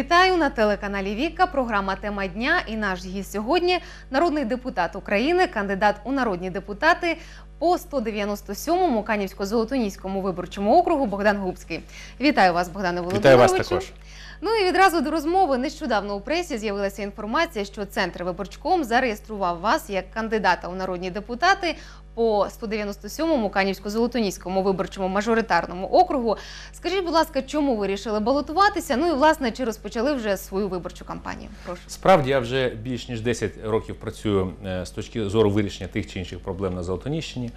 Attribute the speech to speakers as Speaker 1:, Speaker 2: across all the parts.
Speaker 1: Вітаю на телеканалі Віка. Програма Тема дня. І наш гість сьогодні народний депутат України, кандидат у народні депутати по 197-му Канівсько-Золотоніському виборчому округу Богдан Губський. Вітаю вас, Богдане
Speaker 2: Вітаю вас також.
Speaker 1: Ну і відразу до розмови нещодавно у пресі з'явилася інформація, що центр виборчком зареєстрував вас як кандидата у народні депутати по 197-му Канівсько-Золотоніському виборчому мажоритарному округу. Скажіть, будь ласка, чому ви вирішили балотуватися? Ну і власне чи розпочали вже свою виборчу кампанію? Прошу.
Speaker 2: Справді я вже більш ніж 10 років працюю е, з точки зору вирішення тих чи інших проблем на Золотоніщині.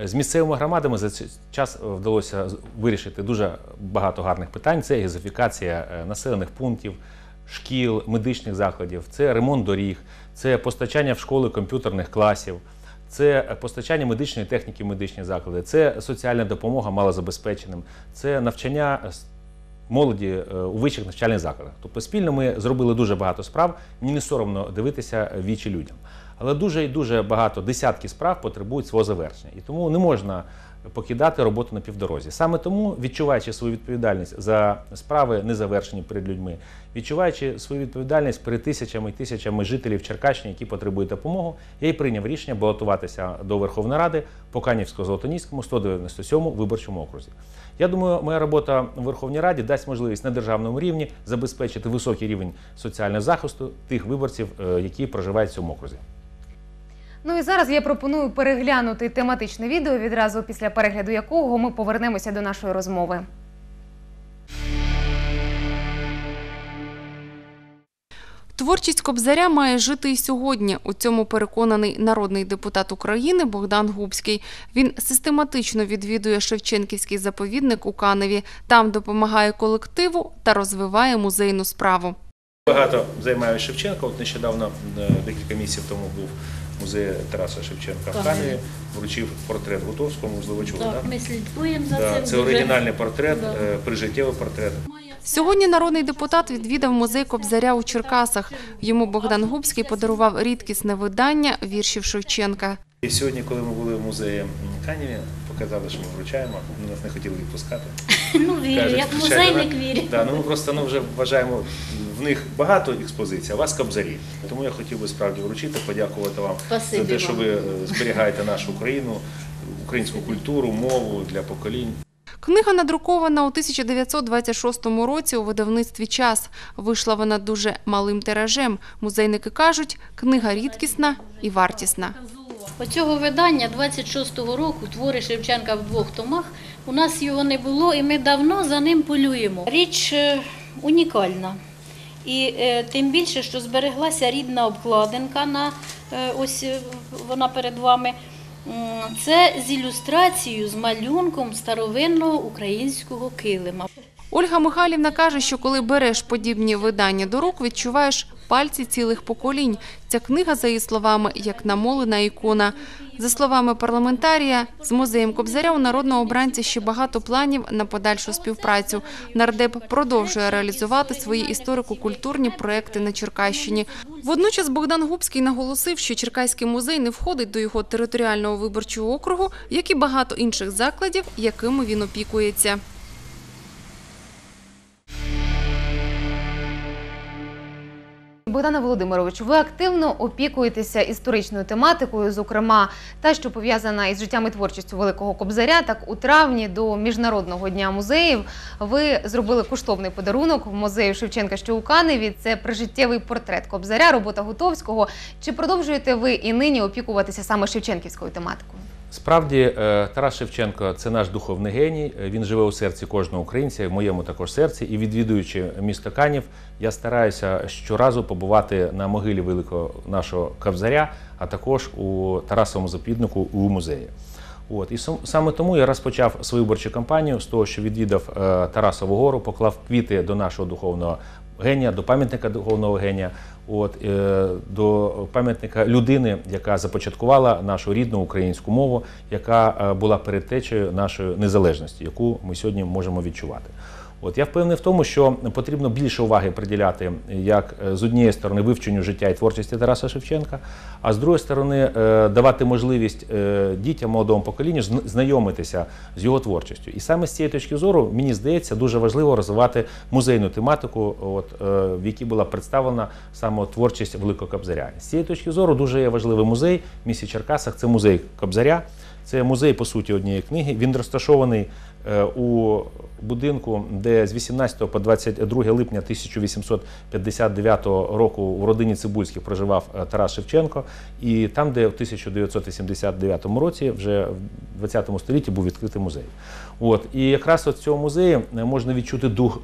Speaker 2: Е, З місцевими громадами за цей час вдалося вирішити дуже багато гарних питань. Це газифікація е, населених пунктів, шкіл, медичних закладів, це ремонт доріг, це постачання в школи комп'ютерних класів. Це е, постачання медичної техніки медичні заклади, це соціальна допомога малозабезпеченим, це навчання е, молоді е, у вищих навчальних закладах. Тобто спільно ми зробили дуже багато справ. Мені не соромно дивитися в вічі людям. Але дуже і дуже багато десятки справ потребують свого завершення. І тому не можна покидати роботу на півдорозі. Саме тому, відчуваючи свою відповідальність за справи незавершені перед людьми, відчуваючи свою відповідальність перед тисячами і тисячами жителів Черкащини, які потребують допомоги, я й прийняв рішення балотуватися до Верховної Ради по Канівсько-Золотоніському 197 виборчому окрузі. Я думаю, моя робота у Верховній Раді дасть можливість на державному рівні забезпечити високий рівень соціального захисту тих виборців, е, які проживають в цьому окрузі.
Speaker 1: Ну і зараз я пропоную переглянути тематичне відео, відразу після перегляду якого ми повернемося до нашої розмови.
Speaker 3: Творчість Кобзаря має жити і сьогодні. У цьому переконаний народний депутат України Богдан Губський. Він систематично відвідує Шевченківський заповідник у Каневі. Там допомагає колективу та розвиває музейну справу.
Speaker 2: Багато займаюся Шевченка. От нещодавно, е, декілька місяців тому був музей Тараса Шевченка в
Speaker 4: Каневі.
Speaker 2: Вручив портрет Гутовському, можливо, чули,
Speaker 4: Так, ми слідкуємо за
Speaker 2: Да,
Speaker 4: цим.
Speaker 2: це
Speaker 4: дуже.
Speaker 2: оригінальний портрет,
Speaker 4: Да.
Speaker 2: е, прижиттєвий портрет.
Speaker 3: Сьогодні народний депутат відвідав музей Кобзаря у Черкасах. Йому Богдан Губський подарував рідкісне видання віршів Шевченка.
Speaker 2: І сьогодні, коли ми були в музеї м, Показали, що ми вручаємо, нас не хотіли відпускати.
Speaker 4: Ну, вірю,
Speaker 2: Кажуть,
Speaker 4: як музейник вірю.
Speaker 2: Да, ну ми просто ну, вже вважаємо в них багато експозицій, а у вас кобзарі. Тому я хотів би справді вручити, подякувати вам
Speaker 4: Спасибі
Speaker 2: за те, що
Speaker 4: вам.
Speaker 2: ви е, зберігаєте нашу Україну, українську культуру, мову для поколінь.
Speaker 3: Книга надрукована у 1926 році у видавництві час. Вийшла вона дуже малим тиражем. Музейники кажуть, книга рідкісна і вартісна.
Speaker 4: Оцього видання 26-го року твори Шевченка в двох томах. У нас його не було, і ми давно за ним полюємо. Річ е, унікальна. І е, тим більше, що збереглася рідна обкладинка на е, ось вона перед вами. Це з ілюстрацією, з малюнком старовинного українського килима.
Speaker 3: Ольга Михайлівна каже, що коли береш подібні видання до рук, відчуваєш пальці цілих поколінь. Ця книга, за її словами, як намолена ікона. За словами парламентарія, з музеєм Кобзаря у народного обранця ще багато планів на подальшу співпрацю. Нардеп продовжує реалізувати свої історико-культурні проекти на Черкащині. Водночас Богдан Губський наголосив, що Черкаський музей не входить до його територіального виборчого округу, як і багато інших закладів, якими він опікується.
Speaker 1: Богдане Володимировичу, ви активно опікуєтеся історичною тематикою, зокрема та, що пов'язана із життям і творчістю Великого Кобзаря. Так у травні до Міжнародного дня музеїв ви зробили коштовний подарунок в музею Шевченка, що у Каневі. Це прижиттєвий портрет Кобзаря, робота Гутовського. Чи продовжуєте ви і нині опікуватися саме Шевченківською тематикою?
Speaker 2: Справді, е, Тарас Шевченко це наш духовний геній. Е, Він живе у серці кожного українця, в моєму також серці. І відвідуючи місто Канів, я стараюся щоразу побувати на могилі великого нашого кавзаря, а також у Тарасовому заповіднику у музеї. От і сам- саме тому я розпочав свою виборчу кампанію з того, що відвідав е, Тарасову гору, поклав квіти до нашого духовного генія, до пам'ятника духовного генія, от е, до пам'ятника людини, яка започаткувала нашу рідну українську мову, яка е, була передтечею нашої незалежності, яку ми сьогодні можемо відчувати. От я впевнений в тому, що потрібно більше уваги приділяти як е, з однієї сторони вивченню життя і творчості Тараса Шевченка, а з другої сторони е, давати можливість е, дітям молодому поколінню зн- знайомитися з його творчістю. І саме з цієї точки зору мені здається дуже важливо розвивати музейну тематику, от в якій була представлена саме творчість Великого Кобзаря. З цієї точки зору дуже є важливий музей в місті Черкасах. Це музей Кобзаря. Це музей, по суті, однієї книги. Він розташований е, у будинку, де з 18 по 22 липня 1859 року у родині Цибульських проживав е, Тарас Шевченко, і там, де в 1989 році, вже в 20 столітті, був відкритий музей. От і якраз от в цьому музеї е, можна відчути дух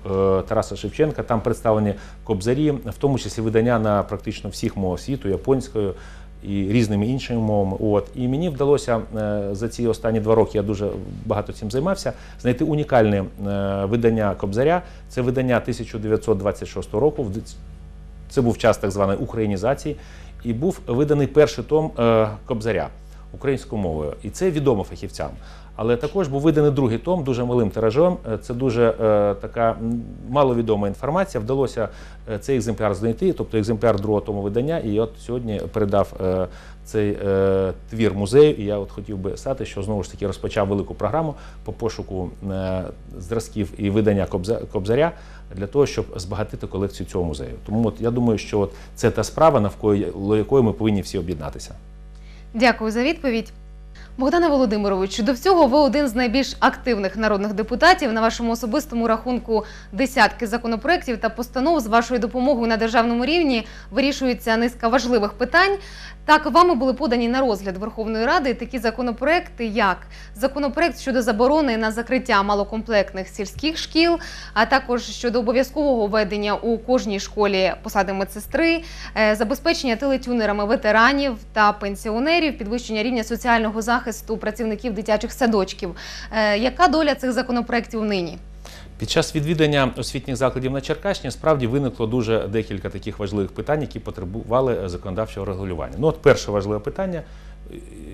Speaker 2: Тараса Шевченка. Там представлені кобзарі, в тому числі видання на практично всіх мовах світу, японською і різними іншими мовами. От і мені вдалося е, за ці останні два роки, я дуже багато цим займався, знайти унікальне е, видання Кобзаря. Це видання 1926 року. Це був час так званої українізації, і був виданий перший том е, Кобзаря українською мовою. І це відомо фахівцям. Але також був виданий другий том дуже малим тиражом. Е, Це дуже е, така маловідома інформація. Вдалося е, цей екземпляр знайти, тобто екземпляр другого тому видання. І от сьогодні передав е, цей е, твір музею. І я от хотів би сказати, що знову ж таки розпочав велику програму по пошуку е, зразків і видання Кобза- Кобзаря для того, щоб збагатити колекцію цього музею. Тому от я думаю, що от це та справа, навколо якої ми повинні всі об'єднатися.
Speaker 1: Дякую за відповідь. Богдане Володимировичу, до всього ви один з найбільш активних народних депутатів на вашому особистому рахунку десятки законопроєктів та постанов з вашою допомогою на державному рівні вирішується низка важливих питань. Так, вами були подані на розгляд Верховної Ради такі законопроекти, як законопроект щодо заборони на закриття малокомплектних сільських шкіл, а також щодо обов'язкового введення у кожній школі посади медсестри, е, забезпечення телетюнерами ветеранів та пенсіонерів, підвищення рівня соціального захисту працівників дитячих садочків. Е, Яка доля цих законопроєктів нині?
Speaker 2: Під час відвідання освітніх закладів на Черкащині справді виникло дуже декілька таких важливих питань, які потребували е, законодавчого регулювання. Ну, от перше важливе питання.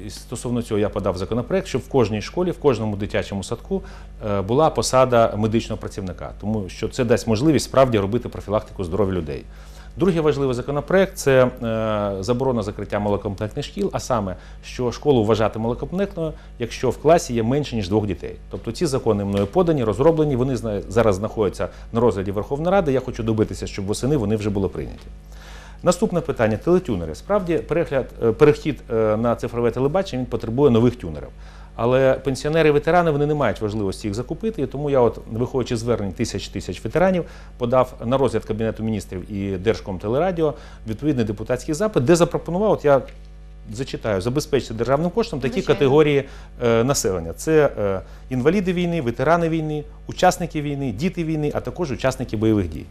Speaker 2: Стосовно цього я подав законопроект, щоб в кожній школі, в кожному дитячому садку е, була посада медичного працівника, тому що це дасть можливість справді робити профілактику здоров'я людей. Другий важливий законопроект це е, заборона закриття малокомплектних шкіл, а саме, що школу вважати малокомплектною, якщо в класі є менше ніж двох дітей. Тобто ці закони мною подані, розроблені. Вони зараз знаходяться на розгляді Верховної Ради. Я хочу добитися, щоб восени вони вже були прийняті. Наступне питання телетюнери. Справді, перегляд, е, перехід е, на цифрове телебачення він потребує нових тюнерів. Але пенсіонери і ветерани вони не мають важливості їх закупити. І тому я, от, виходячи з звернень тисяч тисяч ветеранів, подав на розгляд Кабінету міністрів і Держкомтелерадіо відповідний депутатський запит, де запропонував, от я зачитаю, забезпечити державним коштом такі
Speaker 1: Звичайно.
Speaker 2: категорії е, населення: це е, інваліди війни, ветерани війни, учасники війни, діти війни, а також учасники бойових дій.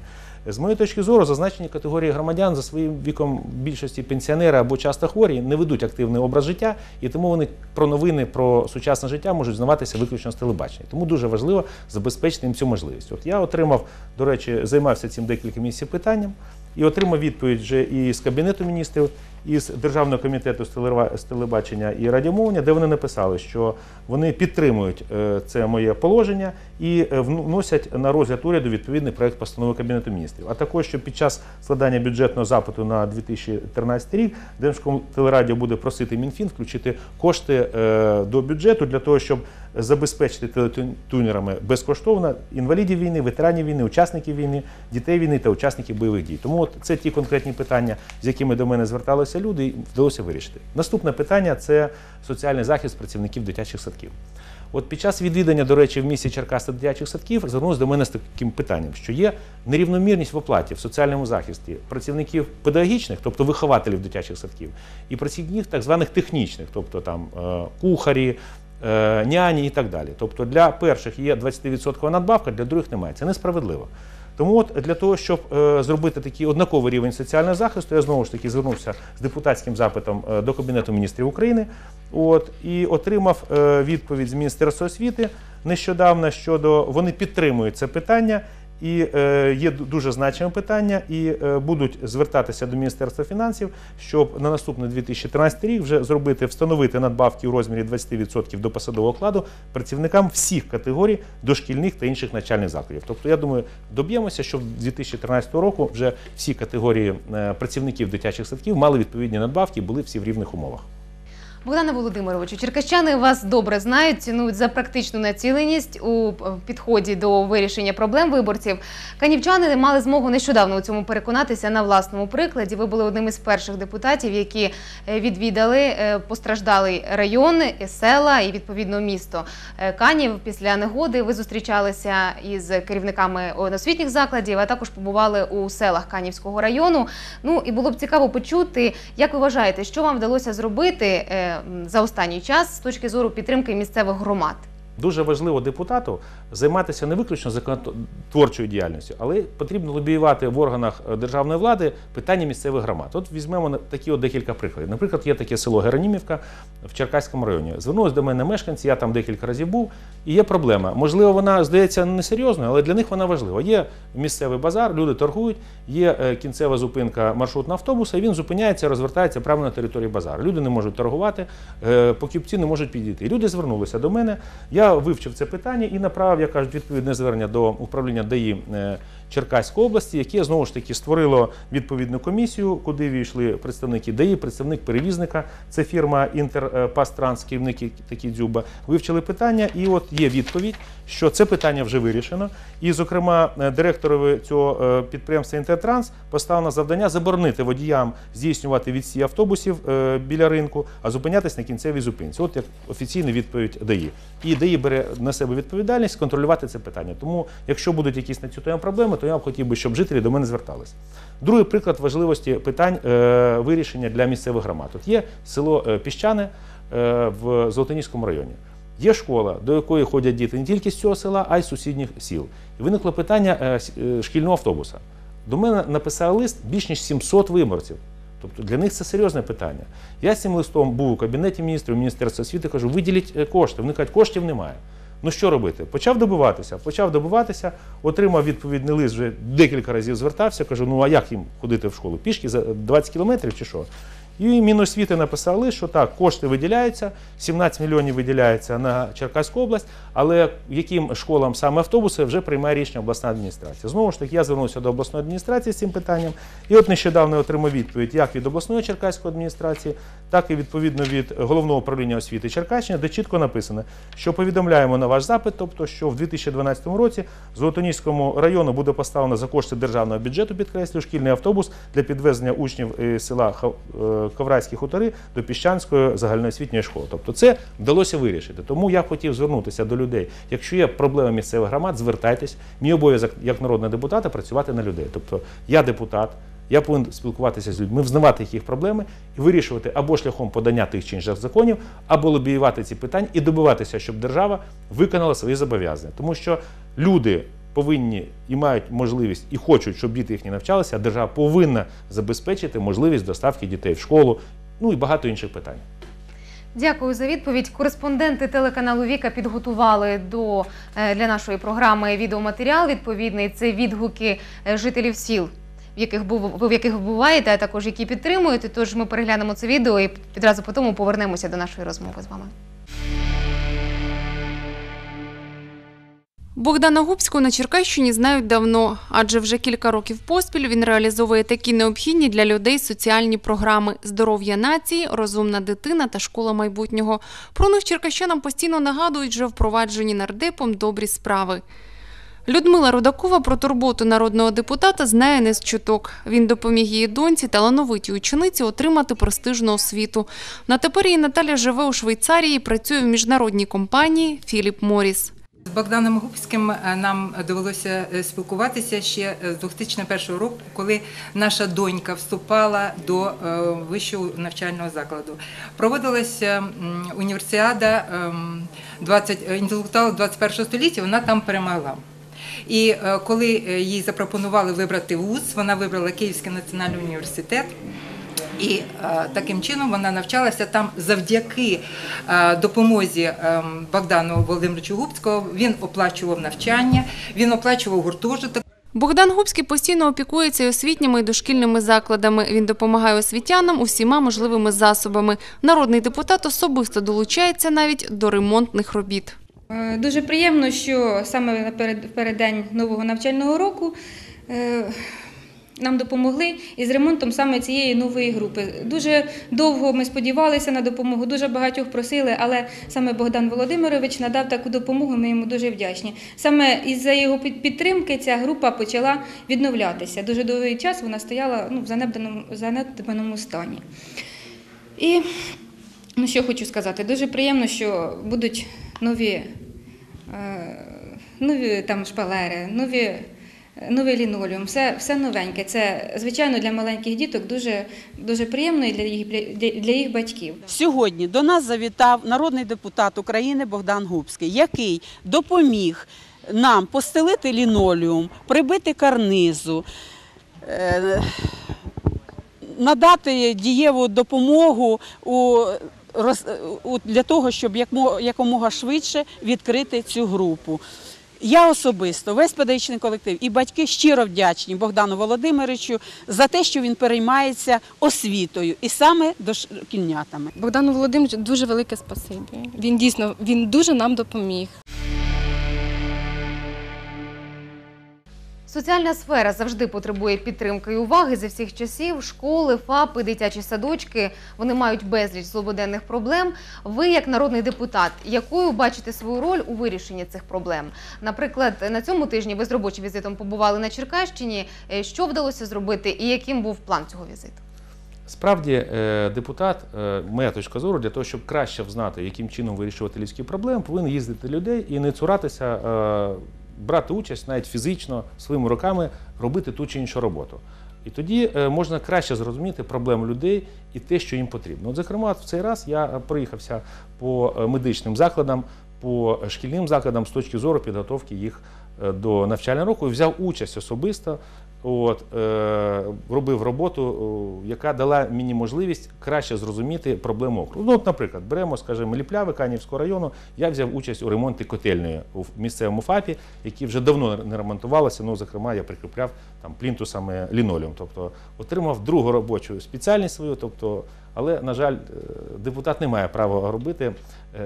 Speaker 2: З моєї точки зору, зазначені категорії громадян за своїм віком більшості пенсіонери або часто хворі не ведуть активний образ життя, і тому вони про новини про сучасне життя можуть знаватися виключно з телебачення. Тому дуже важливо забезпечити їм цю можливість. От я отримав, до речі, займався цим декілька місяців питанням і отримав відповідь вже і з кабінету міністрів, і з державного комітету з телебачення і радіомовлення, де вони написали, що вони підтримують е, це моє положення і е, вносять на розгляд уряду відповідний проект постанови кабінету міністрів. А також що під час складання бюджетного запиту на 2013 рік Держкомтелерадіо буде просити Мінфін включити кошти е, до бюджету для того, щоб забезпечити телетюнерами безкоштовно інвалідів війни, ветеранів війни, учасників війни, дітей війни та учасників бойових дій. Тому от це ті конкретні питання, з якими до мене зверталися люди, і вдалося вирішити. Наступне питання це соціальний захист працівників дитячих садків. От під час відвідання, до речі, в місті Черкаси дитячих садків звернулися до мене з таким питанням, що є нерівномірність в оплаті в соціальному захисті працівників педагогічних, тобто вихователів дитячих садків, і працівників так званих технічних, тобто там е, кухарі, е, няні і так далі. Тобто для перших є 20% надбавка, для других немає. Це несправедливо. Тому от для того, щоб е, зробити такий однаковий рівень соціального захисту, я знову ж таки звернувся з депутатським запитом е, до Кабінету міністрів України. От і отримав е, відповідь з Міністерства освіти нещодавно щодо вони підтримують це питання. І е, є дуже значиме питання, і е, будуть звертатися до Міністерства фінансів, щоб на наступний 2013 рік вже зробити, встановити надбавки у розмірі 20% до посадового окладу працівникам всіх категорій дошкільних та інших навчальних закладів. Тобто, я думаю, доб'ємося, що з 2013 року вже всі категорії е, працівників дитячих садків мали відповідні надбавки, були всі в рівних умовах.
Speaker 1: Богдане Володимировичу, черкащани вас добре знають, цінують за практичну націленість у е, підході до вирішення проблем виборців. Канівчани мали змогу нещодавно у цьому переконатися на власному прикладі. Ви були одним із перших депутатів, які е, відвідали е, постраждалий район, села і відповідно місто Канів. Після негоди ви зустрічалися із керівниками освітніх закладів, а також побували у селах Канівського району. Ну і було б цікаво почути, як ви вважаєте, що вам вдалося зробити за останній час з точки зору підтримки місцевих громад?
Speaker 2: Дуже важливо депутату займатися не виключно законотворчою діяльністю, але потрібно лобіювати в органах е, державної влади питання місцевих громад. От візьмемо такі от декілька прикладів. Наприклад, є таке село Геронімівка в Черкаському районі. Звернулись до мене мешканці, я там декілька разів був, і є проблема. Можливо, вона здається несерйозною, але для них вона важлива. Є місцевий базар, люди торгують, є е, кінцева зупинка маршрутного автобуса, і він зупиняється, розвертається прямо на території базару. Люди не можуть торгувати, е, покупці не можуть підійти. Люди звернулися до мене. Я вивчив це питання і направив, як кажуть, відповідне звернення до управління ДАІ е, Черкаської області, яке знову ж таки створило відповідну комісію, куди війшли представники ДАІ, представник перевізника, це фірма Інтерпастранс, керівник такий дзюба. Вивчили питання, і от є відповідь, що це питання вже вирішено. І, зокрема, е, директорові цього е, підприємства Інтертранс поставлено завдання заборонити водіям здійснювати відсій автобусів е, біля ринку, а зупинятись на кінцевій зупинці. От як офіційна відповідь ДАІ. І ДАІ бере на себе відповідальність контролювати це питання. Тому, якщо будуть якісь на цю тему проблеми, то я б хотів би, щоб жителі до мене звертались. Другий приклад важливості питань е, вирішення для місцевих громад. От є село е, Піщане е, в Золотоніському районі. Є школа, до якої ходять діти не тільки з цього села, а й з сусідніх сіл. І виникло питання шкільного автобуса. До мене написав лист більш ніж 700 виборців. Тобто для них це серйозне питання. Я з цим листом був у кабінеті міністрів, Міністерства освіти, кажу, виділіть кошти. Вони кажуть, коштів немає. Ну що робити? Почав добиватися, почав добиватися, отримав відповідний лист, вже декілька разів звертався, кажу, ну а як їм ходити в школу? Пішки за 20 кілометрів чи що? І Міносвіти написав лист, що так, кошти виділяються, 17 мільйонів виділяється на Черкаську область, але яким школам саме автобуси вже приймає рішення обласна адміністрація. Знову ж таки, я звернувся до обласної адміністрації з цим питанням, і от нещодавно отримав відповідь як від обласної черкаської адміністрації, так і відповідно від головного управління освіти Черкащини, де чітко написано, що повідомляємо на ваш запит, тобто, що в 2012 році Золотоніському району буде поставлено за кошти державного бюджету, підкреслю, шкільний автобус для підвезення учнів села е, Коврайські хутори до Піщанської загальноосвітньої школи. Тобто це вдалося вирішити. Тому я хотів звернутися до людей. Якщо є проблеми місцевих громад, звертайтесь. Мій обов'язок як народного депутата працювати на людей. Тобто я депутат. Я повинен спілкуватися з людьми, взнавати їх проблеми і вирішувати або шляхом подання тих чи інших законів, або лобіювати ці питання і добиватися, щоб держава виконала свої зобов'язання. Тому що люди повинні і мають можливість, і хочуть, щоб діти їхні навчалися, а держава повинна забезпечити можливість доставки дітей в школу, ну і багато інших питань.
Speaker 1: Дякую за відповідь. Кореспонденти телеканалу Віка підготували до е, для нашої програми відеоматеріал. Відповідний це відгуки е, жителів сіл, в яких був в яких буваєте, а також які підтримуєте. Тож ми переглянемо це відео і відразу по тому повернемося до нашої розмови з вами.
Speaker 3: Богдана Губського на Черкащині знають давно, адже вже кілька років поспіль він реалізовує такі необхідні для людей соціальні програми здоров'я нації, розумна дитина та школа майбутнього. Про них черкащанам постійно нагадують вже впроваджені нардепом добрі справи. Людмила Рудакова про турботу народного депутата знає не з чуток. Він допоміг її доньці талановитій учениці отримати престижну освіту. На тепер її Наталя живе у Швейцарії, працює в міжнародній компанії Філіп Моріс.
Speaker 5: Богданом Губським е, нам довелося е, спілкуватися ще е, з 2001 року, коли наша донька вступала до вищого навчального закладу. Проводилася універсіада ем, 20, е, інтелектуалів 21 століття, вона там перемогла. І коли їй запропонували вибрати вуз, вона вибрала Київський національний університет. І е, таким чином вона навчалася там завдяки е, допомозі е, Богдану Володимировичу Губського. Він оплачував навчання, він оплачував гуртожиток.
Speaker 3: Богдан Губський постійно опікується і освітніми і дошкільними закладами. Він допомагає освітянам усіма можливими засобами. Народний депутат особисто долучається навіть до ремонтних робіт.
Speaker 6: Е, Дуже приємно, що саме наперед- переддень нового навчального року нам допомогли із ремонтом саме цієї нової групи. Дуже довго ми сподівалися на допомогу, дуже багатьох просили, але саме Богдан Володимирович надав таку допомогу. Ми йому дуже вдячні. Саме із-за його підтримки ця група почала відновлятися. Дуже довгий час вона стояла ну, в занедбаному стані. І ну, що хочу сказати, дуже приємно, що будуть нові, е, нові там шпалери, нові, новий лінолеум, все, все новеньке. Це, звичайно, для маленьких діток дуже, дуже приємно і для їх, для, їх батьків.
Speaker 7: Сьогодні до нас завітав народний депутат України Богдан Губський, який допоміг нам постелити лінолеум, прибити карнизу, е, надати дієву допомогу у, для того, щоб якомога швидше відкрити цю групу. Я особисто, весь педагогічний колектив і батьки щиро вдячні Богдану Володимировичу за те, що він переймається освітою і саме дошкільнятами.
Speaker 8: Богдану Володимировичу дуже велике спасибі. Він дійсно він дуже нам допоміг.
Speaker 1: Соціальна сфера завжди потребує підтримки і уваги зі всіх часів. Школи, ФАПи, дитячі садочки вони мають безліч злободенних проблем. Ви, як народний депутат, якою бачите свою роль у вирішенні цих проблем? Наприклад, на цьому тижні ви з робочим візитом побували на Черкащині. Е, Що вдалося зробити, і яким був план цього візиту?
Speaker 2: Справді, е, депутат, е, моя точка зору, для того, щоб краще взнати, яким чином вирішувати людські проблеми, повинен їздити людей і не цуратися, брати участь навіть фізично своїми руками робити ту чи іншу роботу. І тоді е, можна краще зрозуміти проблеми людей і те, що їм потрібно. От, зокрема, в цей раз я проїхався по е, медичним закладам, по шкільним закладам з точки зору підготовки їх е, до навчального року і взяв участь особисто. От, е, робив роботу, о, яка дала мені можливість краще зрозуміти проблему округу. Ну, от, наприклад, беремо, скажімо, Ліпляве Канівського району. Я взяв участь у ремонті котельної у місцевому ФАПі, які вже давно не ремонтувалися. Ну, зокрема, я прикріпляв там плінтусами лінолеум. Тобто отримав другу робочу спеціальність свою. Тобто, але, на жаль, е, депутат не має права робити, е,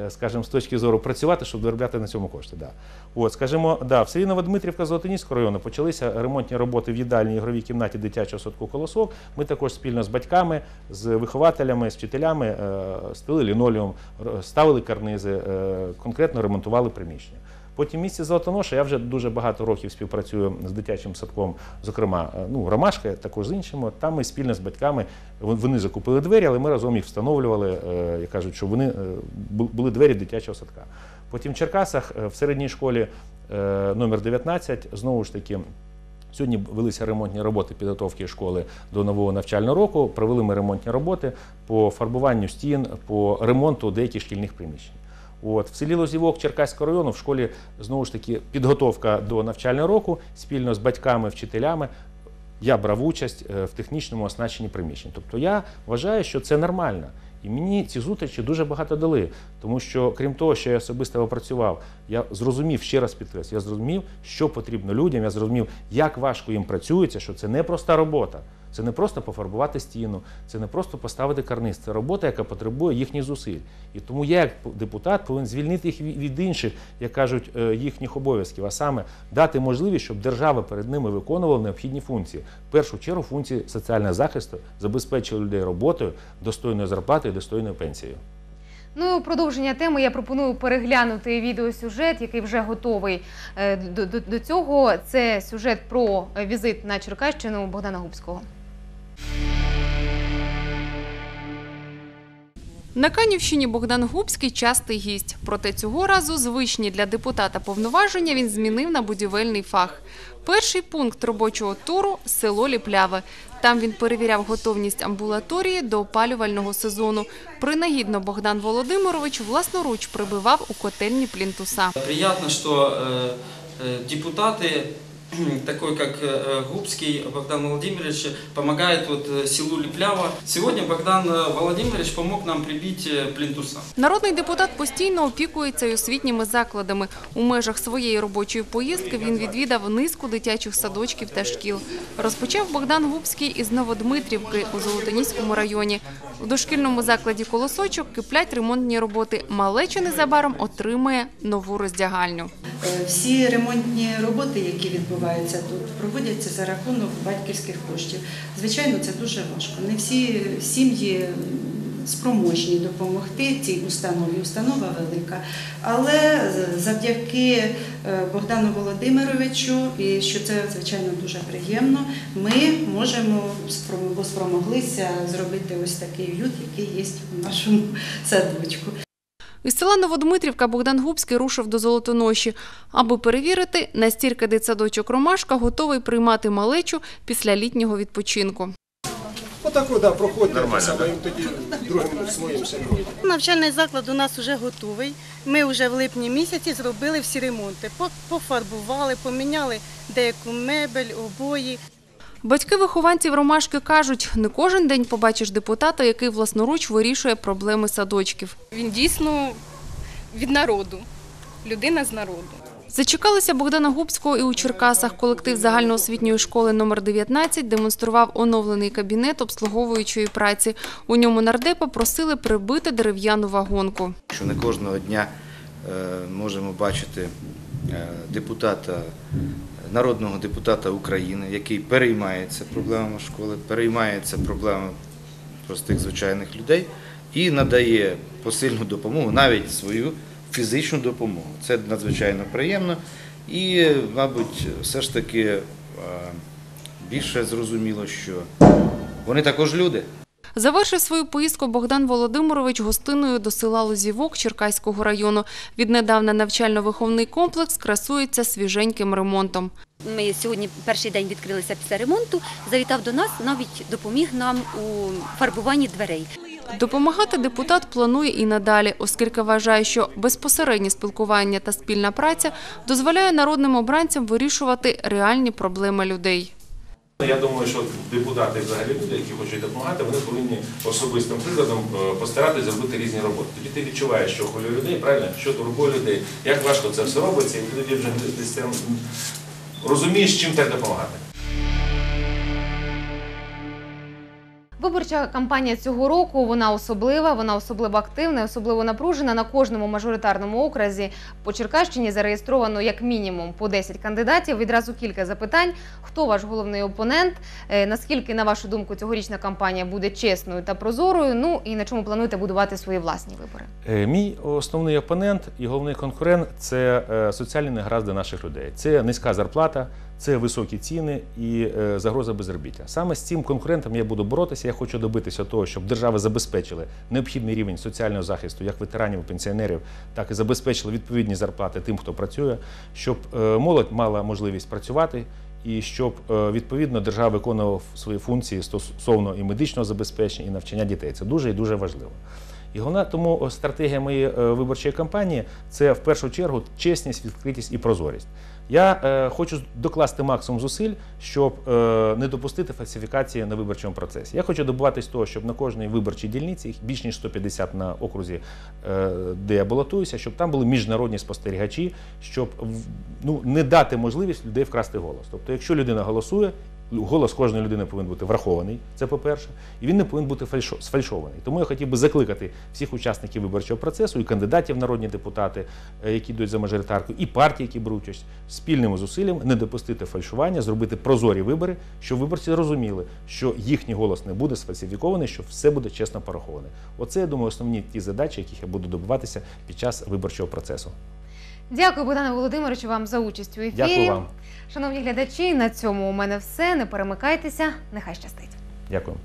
Speaker 2: скажімо, з точки зору працювати, щоб доробляти на цьому кошти. Да. От, скажімо, да, в селі Новодмитрівка Золотоніського району почалися ремонтні роботи в їдальній ігровій кімнаті дитячого садку колосок. Ми також спільно з батьками, з вихователями, з вчителями е, стили лінолеум, ставили карнизи, е, конкретно ремонтували приміщення. Потім в місті Золотоноша я вже дуже багато років співпрацюю з дитячим садком, зокрема, е, ну, Ромашка, також з іншими. Там ми спільно з батьками вони закупили двері, але ми разом їх встановлювали. е, Як кажуть, що вони е, були двері дитячого садка. Потім в Черкасах в середній школі номер 19, знову ж таки. Сьогодні велися ремонтні роботи підготовки школи до нового навчального року. Провели ми ремонтні роботи по фарбуванню стін, по ремонту деяких шкільних приміщень. От в селі Лозівок Черкаського району в школі знову ж таки підготовка до навчального року спільно з батьками, вчителями. Я брав участь е, в технічному оснащенні приміщень. Тобто я вважаю, що це нормально. І мені ці зустрічі дуже багато дали, тому що крім того, що я особисто опрацював, я зрозумів ще раз підкреслю, я зрозумів, що потрібно людям. Я зрозумів, як важко їм працюється, що це не проста робота. Це не просто пофарбувати стіну, це не просто поставити карниз. Це робота, яка потребує їхніх зусиль. І тому я, як депутат, повинен звільнити їх від інших, як кажуть, е, їхніх обов'язків, а саме дати можливість, щоб держава перед ними виконувала необхідні функції. В першу чергу функції соціального захисту, забезпечила людей роботою, достойною зарплатою, достойною пенсією.
Speaker 1: Ну продовження теми я пропоную переглянути відеосюжет, який вже готовий е, до, до, до цього. Це сюжет про візит на Черкащину Богдана Губського.
Speaker 3: На Канівщині Богдан Губський частий гість. Проте цього разу звичні для депутата повноваження він змінив на будівельний фах. Перший пункт робочого туру село Ліпляве. Там він перевіряв готовність амбулаторії до опалювального сезону. Принагідно Богдан Володимирович власноруч прибивав у котельні плінтуса.
Speaker 9: Приятно, что э, э, депутаты такой как э, Губский Богдан Владимирович, помогает вот э, селу Леплява. Сегодня Богдан э, Владимирович помог нам прибить э, плинтуса.
Speaker 3: Народний депутат постійно опікується й освітніми закладами. У межах своєї робочої поїздки він відвідав низку дитячих садочків та шкіл. Розпочав Богдан Губський із Новодмитрівки у Золотоніському районі. У дошкільному закладі «Колосочок» киплять ремонтні роботи. Малеча незабаром отримає нову роздягальню.
Speaker 10: Е, Всі ремонтні роботи, які відбуваються тут, проводяться за рахунок батьківських коштів. Звичайно, це дуже важко. Не всі сім'ї спроможні допомогти цій установі. Установа велика. Але завдяки е, Богдану Володимировичу, і що це звичайно дуже приємно, ми можемо спро- спромоглися зробити ось такий уют, який є в нашому садочку.
Speaker 3: Із села Новодмитрівка Богдан Губський рушив до Золотоноші, аби перевірити, настільки дитсадочок Ромашка готовий приймати малечу після літнього відпочинку.
Speaker 11: Отако, да, проходьте, саме їм тоді другим своїм.
Speaker 12: Навчальний заклад у нас вже готовий. Ми вже в липні місяці зробили всі ремонти. По- Пофарбували, поміняли деяку мебель, обої.
Speaker 3: Батьки вихованців Ромашки кажуть, не кожен день побачиш депутата, який власноруч вирішує проблеми садочків.
Speaker 8: Він дійсно від народу, людина з народу.
Speaker 3: Зачекалися Богдана Губського і у Черкасах. Колектив загальноосвітньої школи номер 19 демонстрував оновлений кабінет обслуговуючої праці. У ньому нардепа просили прибити дерев'яну вагонку.
Speaker 13: що не кожного дня е, можемо бачити е, депутата, народного депутата України, який переймається проблемами школи, переймається проблемами простих звичайних людей і надає посильну допомогу, навіть свою фізичну допомогу. Це надзвичайно приємно і, мабуть, все ж таки більше зрозуміло, що вони також люди.
Speaker 3: Завершив свою поїздку Богдан Володимирович гостиною до села Лозівок Черкаського району. Віднедавна навчально-виховний комплекс красується свіженьким ремонтом.
Speaker 14: Ми сьогодні перший день відкрилися після ремонту. Завітав до нас, навіть допоміг нам у фарбуванні дверей.
Speaker 3: Допомагати депутат планує і надалі, оскільки вважає, що безпосереднє спілкування та спільна праця дозволяє народним обранцям вирішувати реальні проблеми людей.
Speaker 2: Я думаю, що депутати, взагалі люди, які хочуть допомагати, вони повинні особистим прикладом е, постаратися зробити різні роботи. Тоді ти відчуваєш, що хвилює людей, правильно, що турбує людей, як важко це все робиться, і ти тоді вже розумієш, чим так допомагати.
Speaker 1: Виборча кампанія цього року вона особлива, вона особливо активна, особливо напружена. На кожному мажоритарному окрузі по Черкащині зареєстровано як мінімум по 10 кандидатів. Відразу кілька запитань: хто ваш головний опонент? Е, Наскільки, на вашу думку, цьогорічна кампанія буде чесною та прозорою? Ну і на чому плануєте будувати свої власні вибори?
Speaker 2: Е, Мій основний опонент і головний конкурент це е, соціальні негаразди наших людей. Це низька зарплата, це високі ціни і е, загроза безробіття. Саме з цим конкурентом я буду боротися. Я хочу добитися того, щоб держава забезпечила необхідний рівень соціального захисту як ветеранів, пенсіонерів, так і забезпечила відповідні зарплати тим, хто працює, щоб е, молодь мала можливість працювати. І щоб е, відповідно держава виконувала свої функції стосовно і медичного забезпечення, і навчання дітей. Це дуже і дуже важливо. І головна тому стратегія моєї виборчої кампанії це в першу чергу чесність, відкритість і прозорість. Я е, хочу докласти максимум зусиль, щоб е, не допустити фальсифікації на виборчому процесі. Я хочу добуватись того, щоб на кожній виборчій дільниці, їх більш ніж 150 на окрузі, е, де я балотуюся, щоб там були міжнародні спостерігачі, щоб ну, не дати можливість людей вкрасти голос. Тобто, якщо людина голосує, голос кожної людини повинен бути врахований, це по-перше, і він не повинен бути фальшо- сфальшований. Тому я хотів би закликати всіх учасників виборчого процесу, і кандидатів в народні депутати, е, які йдуть за мажоритарку, і партії, які беруть участь, спільними зусиллями не допустити фальшування, зробити прозорі вибори, щоб виборці зрозуміли, що їхній голос не буде сфальсифікований, що все буде чесно пораховане. Оце, я думаю, основні ті задачі, яких я буду добиватися під час виборчого процесу.
Speaker 1: Дякую, Богдане Володимировичу, вам за участь у ефірі.
Speaker 2: Дякую вам.
Speaker 1: Шановні глядачі, на цьому у мене все. Не перемикайтеся. Нехай щастить.
Speaker 2: Дякую.